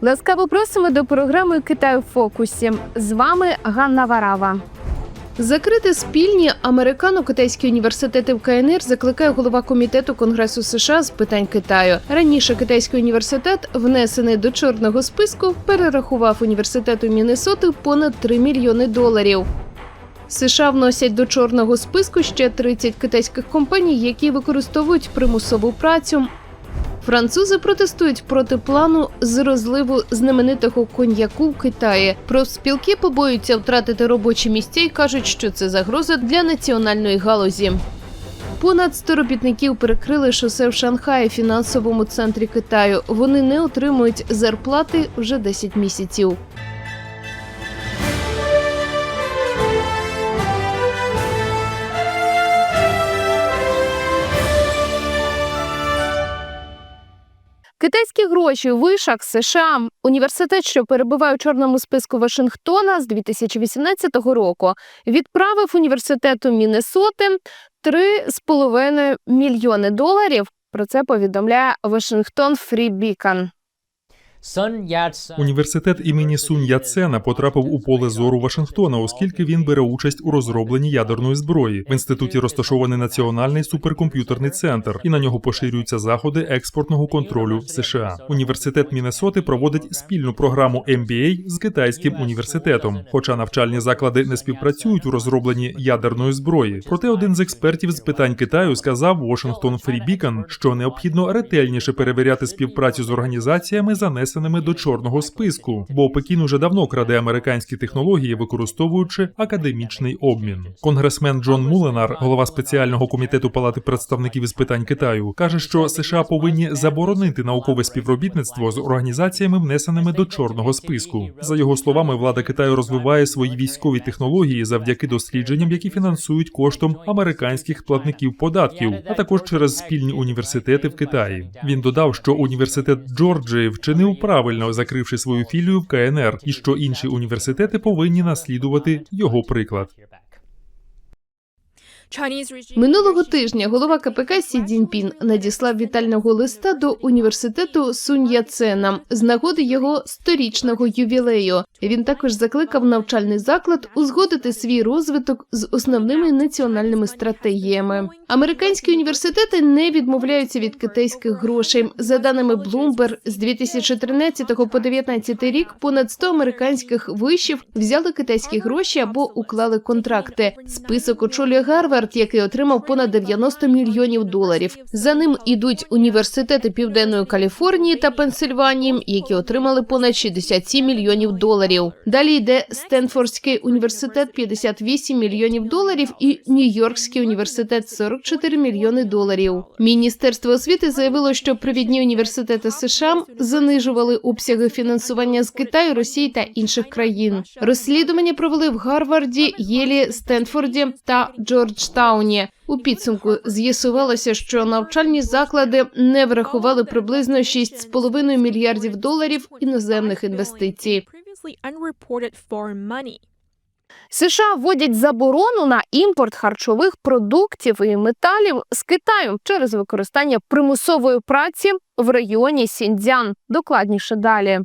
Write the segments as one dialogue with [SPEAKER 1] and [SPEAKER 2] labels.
[SPEAKER 1] Ласкаво просимо до програми Китай у фокусі. З вами Ганна Варава. Закрити спільні американо-китайські університети в КНР закликає голова комітету Конгресу США з питань Китаю. Раніше китайський університет, внесений до чорного списку, перерахував університету Міннесоти понад 3 мільйони доларів. США вносять до чорного списку ще 30 китайських компаній, які використовують примусову працю. Французи протестують проти плану з розливу знаменитого коньяку в Китаї. Профспілки побоюються втратити робочі місця і кажуть, що це загроза для національної галузі. Понад 100 робітників перекрили шосе в Шанхаї, фінансовому центрі Китаю. Вони не отримують зарплати вже 10 місяців. Китайські гроші вишак США. Університет, що перебуває у чорному списку Вашингтона з 2018 року, відправив університету Міннесоти 3,5 мільйони доларів. Про це повідомляє Вашингтон Фрі Бікан.
[SPEAKER 2] Університет імені Сунь Яцена потрапив у поле зору Вашингтона, оскільки він бере участь у розробленні ядерної зброї. В інституті розташований національний суперкомп'ютерний центр, і на нього поширюються заходи експортного контролю США. Університет Міннесоти проводить спільну програму MBA з китайським університетом. Хоча навчальні заклади не співпрацюють у розробленні ядерної зброї. Проте один з експертів з питань Китаю сказав Washington Free Beacon, що необхідно ретельніше перевіряти співпрацю з організаціями, занесеними до чорного списку, бо Пекін уже давно краде американські технології, використовуючи академічний обмін. Конгресмен Джон Муленар, голова спеціального комітету Палати представників із питань Китаю, каже, що США повинні заборонити наукове співробітництво з організаціями, внесеними до чорного списку. За його словами, влада Китаю розвиває свої військові технології завдяки дослідженням, які фінансують коштом американських платників податків, а також через спільні університети в Китаї. Він додав, що університет Джорджії вчинив правильно, закривши свою філію в КНР, і що інші університети повинні наслідувати його приклад.
[SPEAKER 1] Минулого тижня голова КПК Сі Цзіньпін надіслав вітального листа до університету Сунь Яцена з нагоди його сторічного ювілею. Він також закликав навчальний заклад узгодити свій розвиток з основними національними стратегіями. Американські університети не відмовляються від китайських грошей. За даними Bloomberg, з 2013 по 2019 рік понад 100 американських вишів взяли китайські гроші або уклали контракти. Список очолює Гарвард, який отримав понад 90 мільйонів доларів. За ним ідуть університети Південної Каліфорнії та Пенсильванії, які отримали понад 67 мільйонів доларів. Далі йде Стенфордський університет 58 мільйонів доларів і Нью-Йоркський університет 44 мільйони доларів. Міністерство освіти заявило, що провідні університети США занижували обсяги фінансування з Китаю, Росії та інших країн. Розслідування провели в Гарварді, Єлі, Стенфорді та Джорджтауні. У підсумку з'ясувалося, що навчальні заклади не врахували приблизно 6,5 мільярдів доларів іноземних інвестицій. США вводять заборону на імпорт харчових продуктів і металів з Китаю через використання примусової праці в регіоні Сіньцзян. Докладніше далі.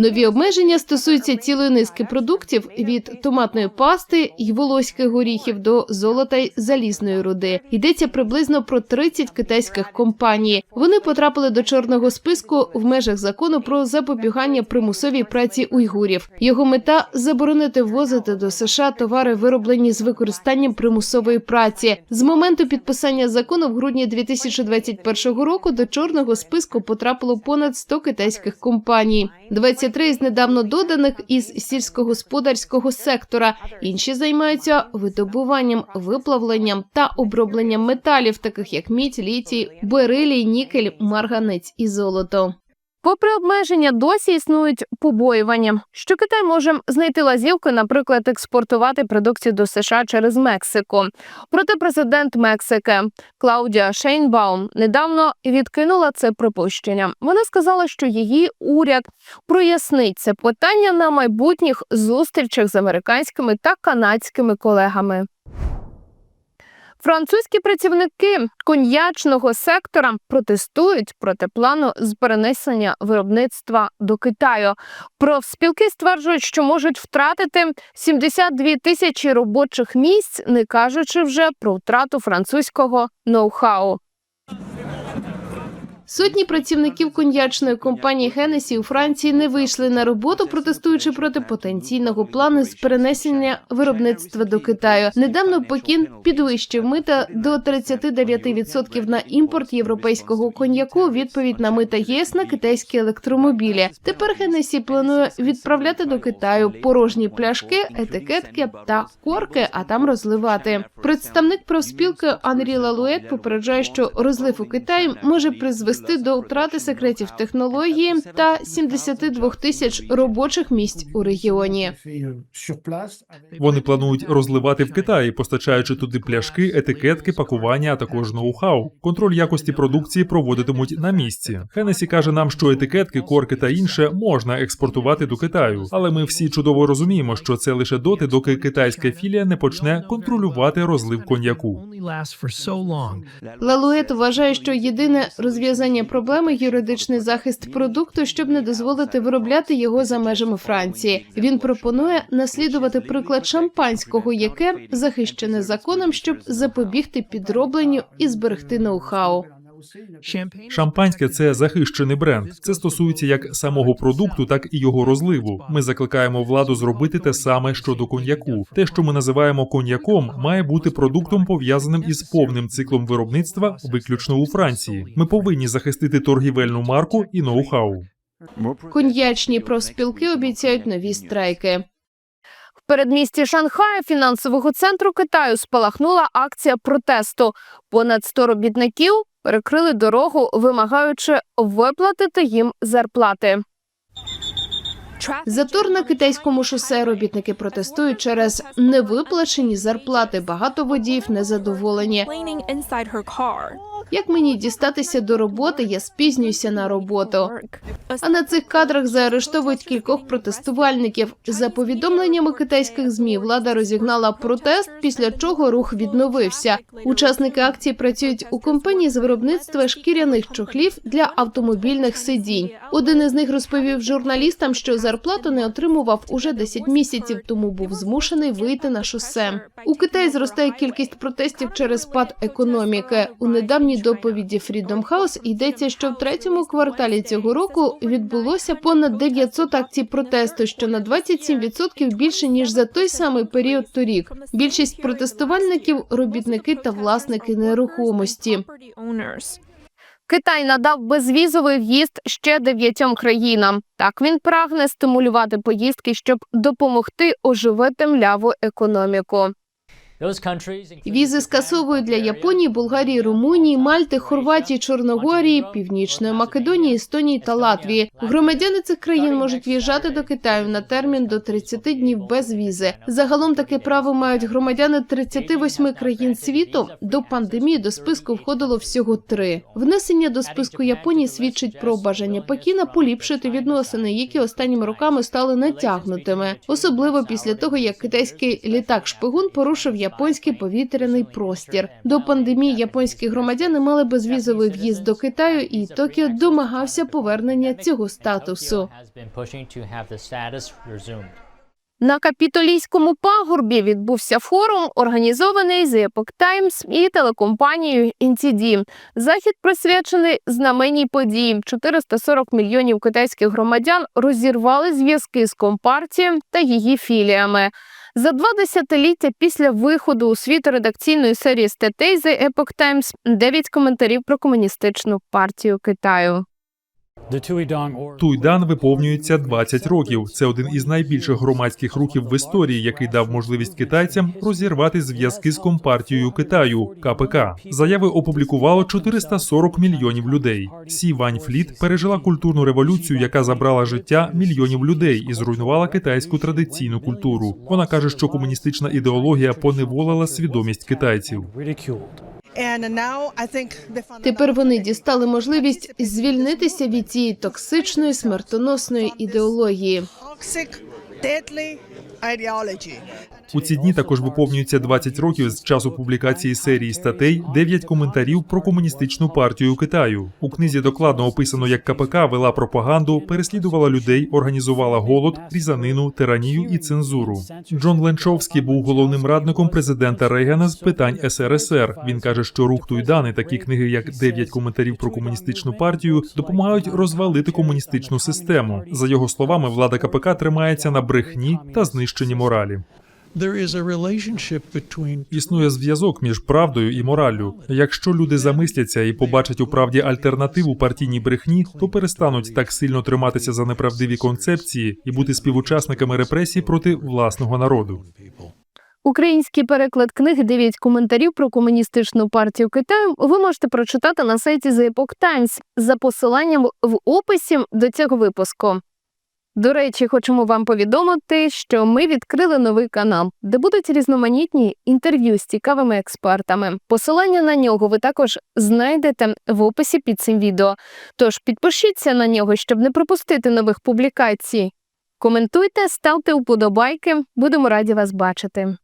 [SPEAKER 1] Нові обмеження стосуються цілої низки продуктів від томатної пасти й волоських горіхів до золота й залізної руди. Йдеться приблизно про 30 китайських компаній. Вони потрапили до чорного списку в межах закону про запобігання примусовій праці уйгурів. Його мета заборонити ввозити до США товари, вироблені з використанням примусової праці. З моменту підписання закону в грудні 2021 року до чорного списку потрапило понад 100 китайських компаній. 23 з недавно доданих із сільськогосподарського сектора. Інші займаються видобуванням, виплавленням та обробленням металів, таких як мідь, літій, берилій, нікель, марганець і золото. Попри обмеження, досі існують побоювання, що Китай може знайти лазівки, наприклад, експортувати продукцію до США через Мексику. Проте президент Мексики Клаудія Шейнбаум недавно відкинула це припущення. Вона сказала, що її уряд прояснить це питання на майбутніх зустрічах з американськими та канадськими колегами. Французькі працівники коньячного сектора протестують проти плану з перенесення виробництва до Китаю. Профспілки стверджують, що можуть втратити 72 тисячі робочих місць, не кажучи вже про втрату французького ноу-хау. Сотні працівників коньячної компанії Хенесі у Франції не вийшли на роботу, протестуючи проти потенційного плану з перенесення виробництва до Китаю. Недавно Пекін підвищив мита до 39% на імпорт європейського коньяку. Відповідь на мита ЄС на китайські електромобілі. Тепер Хенесі планує відправляти до Китаю порожні пляшки, етикетки та корки, а там розливати. Представник профспілки Анрі Лалует попереджає, що розлив у Китаї може призвести до втрати секретів технології та 72 тисяч робочих місць у регіоні.
[SPEAKER 2] Вони планують розливати в Китаї, постачаючи туди пляшки, етикетки, пакування, а також ноу-хау. Контроль якості продукції проводитимуть на місці. Хенесі каже нам, що етикетки, корки та інше можна експортувати до Китаю, але ми всі чудово розуміємо, що це лише доти, доки китайська філія не почне контролювати розлив коньяку.
[SPEAKER 1] Лалует вважає, що єдине розв'язання проблеми юридичний захист продукту, щоб не дозволити виробляти його за межами Франції. Він пропонує наслідувати приклад шампанського, яке захищене законом, щоб запобігти підробленню і зберегти ноу-хау.
[SPEAKER 2] Шампанське це захищений бренд. Це стосується як самого продукту, так і його розливу. Ми закликаємо владу зробити те саме щодо коньяку. Те, що ми називаємо коньяком, має бути продуктом пов'язаним із повним циклом виробництва, виключно у Франції. Ми повинні захистити торгівельну марку і ноу-хау.
[SPEAKER 1] Коньячні профспілки обіцяють нові страйки. В передмісті Шанхая фінансового центру Китаю спалахнула акція протесту. Понад 100 робітників перекрили дорогу, вимагаючи виплатити їм зарплати. Затор на китайському шосе робітники протестують через невиплачені зарплати. Багато водіїв незадоволені. Як мені дістатися до роботи? Я спізнююся на роботу. А на цих кадрах заарештовують кількох протестувальників. За повідомленнями китайських змі, влада розігнала протест, після чого рух відновився. Учасники акції працюють у компанії з виробництва шкіряних чохлів для автомобільних сидінь. Один із них розповів журналістам, що зарплату не отримував уже 10 місяців, тому був змушений вийти на шосе. У Китаї зростає кількість протестів через спад економіки. У недавній доповіді Freedom House йдеться, що в третьому кварталі цього року відбулося понад 900 акцій протесту, що на 27% більше ніж за той самий період торік. Більшість протестувальників робітники та власники нерухомості. Китай надав безвізовий в'їзд ще дев'ятьом країнам. Так він прагне стимулювати поїздки, щоб допомогти оживити мляву економіку. Візи скасовують для Японії, Болгарії, Румунії, Мальти, Хорватії, Чорногорії, Північної Македонії, Естонії та Латвії. Громадяни цих країн можуть в'їжджати до Китаю на термін до 30 днів без візи. Загалом таке право мають громадяни 38 країн світу. До пандемії до списку входило всього три. Внесення до списку Японії свідчить про бажання Пекіна поліпшити відносини, які останніми роками стали натягнутими, особливо після того, як китайський літак шпигун порушив японський повітряний простір. До пандемії японські громадяни мали безвізовий в'їзд до Китаю, і Токіо домагався повернення цього статусу. На капітолійському пагорбі відбувся форум, організований The Epoch Times і телекомпанією NTD. Захід присвячений знаменній події. 440 мільйонів китайських громадян розірвали зв'язки з компартією та її філіями. За два десятиліття після виходу у світ редакційної серії статей The Epoch Times дев'ять коментарів про комуністичну партію Китаю.
[SPEAKER 2] Туйдан виповнюється 20 років. Це один із найбільших громадських рухів в історії, який дав можливість китайцям розірвати зв'язки з компартією Китаю КПК. Заяви опублікувало 440 мільйонів людей. Сі Вань Фліт пережила культурну революцію, яка забрала життя мільйонів людей і зруйнувала китайську традиційну культуру. Вона каже, що комуністична ідеологія поневолила свідомість китайців.
[SPEAKER 1] Тепер вони дістали можливість звільнитися від цієї токсичної смертоносної ідеології.
[SPEAKER 3] Deadly ideology.
[SPEAKER 2] У ці дні також виповнюється 20 років з часу публікації серії статей «9 коментарів про комуністичну партію Китаю. У книзі докладно описано, як КПК вела пропаганду, переслідувала людей, організувала голод, різанину, тиранію і цензуру. Джон Ленчовський був головним радником президента Рейгана з питань СРСР. Він каже, що рух Туйдан і такі книги, як «9 коментарів про комуністичну партію, допомагають розвалити комуністичну систему. За його словами, влада КПК тримається на брехні та знищенні моралі. Існує зв'язок між правдою і мораллю. Якщо люди замисляться і побачать у правді альтернативу партійній брехні, то перестануть так сильно триматися за неправдиві концепції і бути співучасниками репресій проти власного народу.
[SPEAKER 4] Український переклад книги «9 коментарів про комуністичну партію Китаю ви можете прочитати на сайті The Epoch Times за посиланням в описі до цього випуску. До речі, хочемо вам повідомити, що ми відкрили новий канал, де будуть різноманітні інтерв'ю з цікавими експертами. Посилання на нього ви також знайдете в описі під цим відео. Тож підпишіться на нього, щоб не пропустити нових публікацій. Коментуйте, ставте вподобайки, будемо раді вас бачити.